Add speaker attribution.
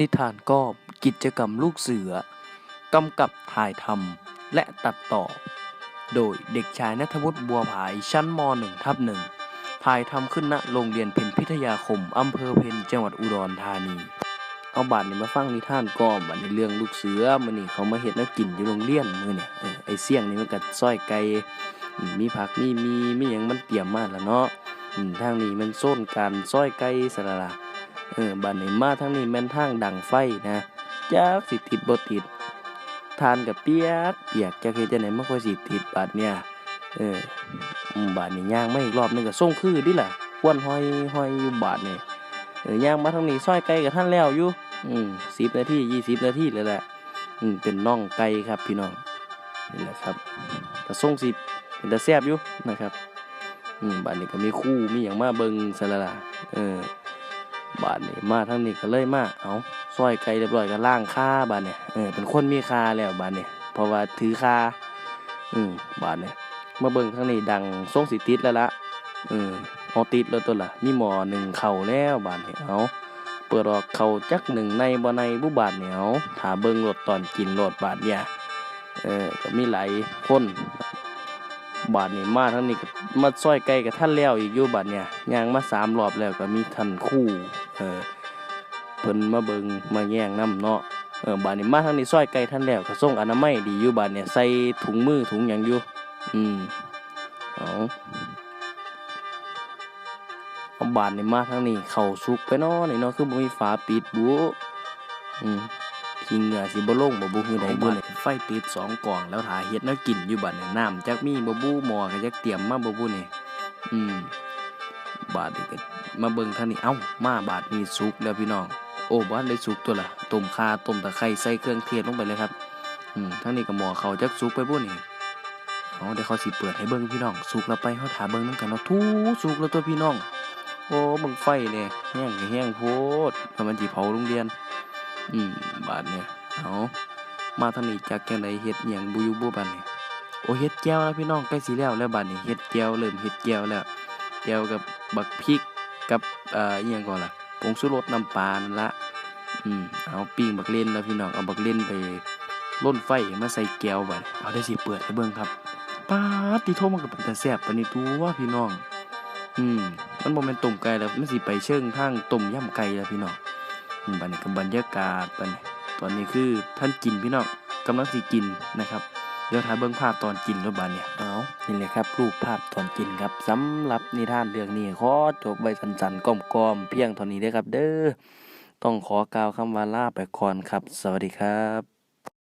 Speaker 1: นิทานก็กิจกรรมลูกเสือกำกับถ่ายทำและตัดต่อ โดยเด็กชายนัทวุฒิบัวผายชั้นม .1 ทับหนึ่งถ่ายทำขึ้นณโรงเรียนเพ็ญพิทยาคมอำเภอเพ็ญจังหวัดอุดรธานี เอาบัตรนี่มาฟังนิทานก่อบัตรในเรื่องลูกเสือมื้อนี้เขามาเฮ็ดแนักกินอยู่โรงเรียนมื้อนี่เออไอเสี่ยงนี่มันก็ซอยไก่มีผักมีมีมีหยังมันเตรียมมาแล้วเนาะทางนี้มันโซนการซอยไก่สะละละ เออบ้านนี้มาทางนี้แม่นทางดังไฟนะจักสิติดบ่ติดทานกับเปียกเปียกจักเฮ็ดจังได๋มันค่อยสิติดบาดเนี่ยเออบาดนี้ย่างมาอีกรอบนึงก็ส่งคือดิล่ะควนห้อยห้อยอยู่บาดนี่เออย่างมาทางนี้ซอยไก่กับท่านแล้วอยู่อืม10นาที20นาทีเลยแหละอืมเป็นน่องไก่ครับพี่น้องนี่แหละครับก็ส่งสิเป็นตาแซบอยู่นะครับอืมบาดนี้ก็มีคู่มีหยังมาเบิงซะและละเออ บาดนี่มาทางนี้ก็เลยมาเอาซอยไก่เรียบร้อยก็ล่างค่าบาดเนี่ยเออเป็นคนมีค่าแล้วบาดเนี่ยเพราะว่าถือค่าอืมบาดเนี่ยมาเบิ่งทางนี้ดังทรงสิติดแล้วละเออเอติดแล้วตัวละมีหมอหนึ่งเข่าแล้วบาดเนี่ยเอาเปิดออกเข่าจักหนึ่งในบ่ในบุบาดเนี่ยเอาถาเบิ่งรถตอนกินรถบาดเนี่ยเออก็มีหลายคน บาดนี่มาทางนี้ก็มาซอยไก่กับท่านแล้วอีกอยู่บาดเนี่ยย่างมาสามรอบแล้วก็มีท่านคู่เออเพิ่นมาเบิงมาแย่งน้ำเนาะเออบาดนี้มาทางนี้ซอยไก่ท่านแล้วก็ส่งอนามัยดีอยู่บาดเนี่ยใส่ถุงมือถุงหยังอยู่อืมเอาเอาบาดนี่มาทางนี้เข้าสุกไปเนาะนี่เนาะคือบ่มีฝาปิดบุอืม กินเหงือสิบ่ลงบ่บุคือใดบุญไฟติดสองกล่องแล้วถาเฮ็ดแนวกินอยู่บัดนี่น้ำจักมีบ่บุหมอก็จักเตรียมมาบ่บุนี่อืมบาดนี่ก็มาเบิ่งทางนี้เอ้ามาบาดนี้สุกแล้วพี่น้อง โอ้บ้านได้สุกตัวละต้มข่าต้มตะไคร้ใส่เครื่องเทศลงไปเลยครับอืมทางนี้ก็หมอเขาจักสุกไปบ่นี่เอาเดี๋ยวเขาสิเปิดให้เบิ่งพี่น้องสุกแล้วไปเฮาถาเบิ่งนำกันเนาะทูสุกแล้วตัวพี่น้อง โอ้เบิ่งไฟเนี่ยแห้งแห้งโพดเพราะมันสิเผาโรงเรียน อืม บาดเนี่ยเอามาทางนี้จักจังไดเฮ็ดหยังบ่อยู่บ่บัดนี้โอ้เฮ็ดแก้วแล้วพี่น้องใกล้สิแล้วแล้วบัดนี้เฮ็ดแก้วเริ่มเฮ็ดแก้วแล้วแก้วกับบักพริกกับเอ่ออีหยังก่อนล่ะผงชูรสน้ำปลานั่นละอืมเอาปิ้งบักเล่นแล้วพี่น้องเอาบักเล่นไปล่นไฟมาใส่แก้วบัดเอาได้สิเปิดให้เบิ่งครับป๊าดติโทมันก็เป็นตาแซ่บปานนี้ตัวพี่น้องอืมมันบ่แม่นต้มไก่แล้วมันสิไปเชิงทางต้มยำไก่แล้วพี่น้อง บัดนี้กับรรยากาศบัดนี้ตอนนี้คือท่านกินพี่น้องกำลังสิกินนะครับเดี๋ยวถ่ายเบื้องภาพตอนกินรถบันเนี่ย เอานี่เลยครับ รูปภาพตอนกินครับสำหรับนิทานเรื่องนี้ขอจบไว้สันๆก้อมๆเพียงเท่านี้เด้ครับ เด้อ ต้องขอกล่าวคำว่าลาไปก่อนครับ สวัสดีครับ